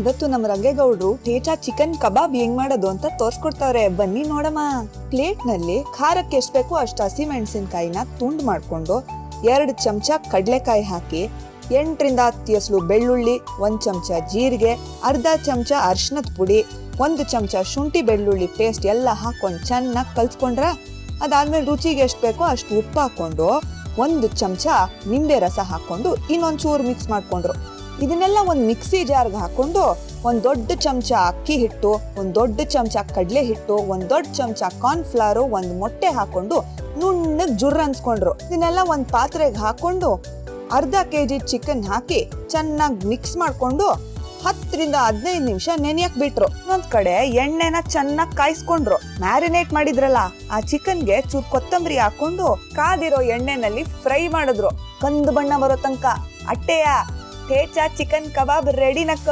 ಇವತ್ತು ನಮ್ಮ ರಂಗೇಗೌಡ್ರು ಟೇಟಾ ಚಿಕನ್ ಕಬಾಬ್ ಹೆಂಗ್ ಮಾಡೋದು ಅಂತ ತೋರ್ಸ್ಕೊಡ್ತಾವ್ರೆ. ಬನ್ನಿ ನೋಡಮ್ಮ. ಪ್ಲೇಟ್ನಲ್ಲಿ ಖಾರಕ್ಕೆ ಎಷ್ಟು ಬೇಕು ಅಷ್ಟು ಹಸಿ ಮೆಣಸಿನ್ಕಾಯಿನ ತುಂಡ್ ಮಾಡ್ಕೊಂಡು ಎರಡು ಚಮಚ ಕಡಲೆಕಾಯಿ ಹಾಕಿ, ಎಂಟರಿಂದ ಹತ್ತು ಎಸಲು ಬೆಳ್ಳುಳ್ಳಿ, ಒಂದು ಚಮಚ ಜೀರಿಗೆ, ಅರ್ಧ ಚಮಚ ಅರ್ಶಿನದ ಪುಡಿ, ಒಂದು ಚಮಚ ಶುಂಠಿ ಬೆಳ್ಳುಳ್ಳಿ ಪೇಸ್ಟ್ ಎಲ್ಲ ಹಾಕೊಂಡು ಚೆನ್ನಾಗಿ ಕಲ್ಸ್ಕೊಂಡ್ರ ಅದಾದ್ಮೇಲೆ ರುಚಿಗೆ ಎಷ್ಟು ಬೇಕೋ ಅಷ್ಟು ಉಪ್ಪು ಹಾಕೊಂಡು, ಒಂದು ಚಮಚ ನಿಂಬೆ ರಸ ಹಾಕೊಂಡು ಇನ್ನೊಂದ್ ಚೂರು ಮಿಕ್ಸ್ ಮಾಡ್ಕೊಂಡ್ರು. ಇದನ್ನೆಲ್ಲ ಒಂದು ಮಿಕ್ಸಿ ಜಾರ್ಗೆ ಹಾಕೊಂಡು ಒಂದು ದೊಡ್ಡ ಚಮಚ ಅಕ್ಕಿ ಹಿಟ್ಟು, ಒಂದು ದೊಡ್ಡ ಚಮಚ ಕಡಲೆ ಹಿಟ್ಟು, ಒಂದು ದೊಡ್ಡ ಚಮಚ ಕಾರ್ನ್ಫ್ಲವರು ಒಂದು ಮೊಟ್ಟೆ ಹಾಕೊಂಡು ನುಣ್ಣಗೆ ಜುರ್ ಅನ್ಸ್ಕೊಂಡ್ರು. ಇದನ್ನೆಲ್ಲ ಒಂದು ಪಾತ್ರೆಗೆ ಹಾಕೊಂಡು ಅರ್ಧ ಕೆ ಜಿ ಚಿಕನ್ ಹಾಕಿ ಚೆನ್ನಾಗಿ ಮಿಕ್ಸ್ ಮಾಡಿಕೊಂಡು ಹತ್ತರಿಂದ ಹದಿನೈದು ನಿಮಿಷ ನೆನೆಯಕ್ ಬಿಟ್ರು. ಇನ್ನೊಂದ್ ಕಡೆ ಎಣ್ಣೆನ ಚೆನ್ನಾಗಿ ಕಾಯಿಸ್ಕೊಂಡ್ರು. ಮ್ಯಾರಿನೇಟ್ ಮಾಡಿದ್ರಲ್ಲ, ಆ ಚಿಕನ್ಗೆ ಚೂರ್ ಕೊತ್ತಂಬರಿ ಹಾಕೊಂಡು ಕಾದಿರೋ ಎಣ್ಣೆನಲ್ಲಿ ಫ್ರೈ ಮಾಡಿದ್ರು. ಕಂದು ಬಣ್ಣ ಬರೋ ತನಕ. ಅಟ್ಟೆಯ ಟೇಚಾ ಚಿಕನ್ ಕಬಾಬ್ ರೆಡಿ ನಕ್ಕ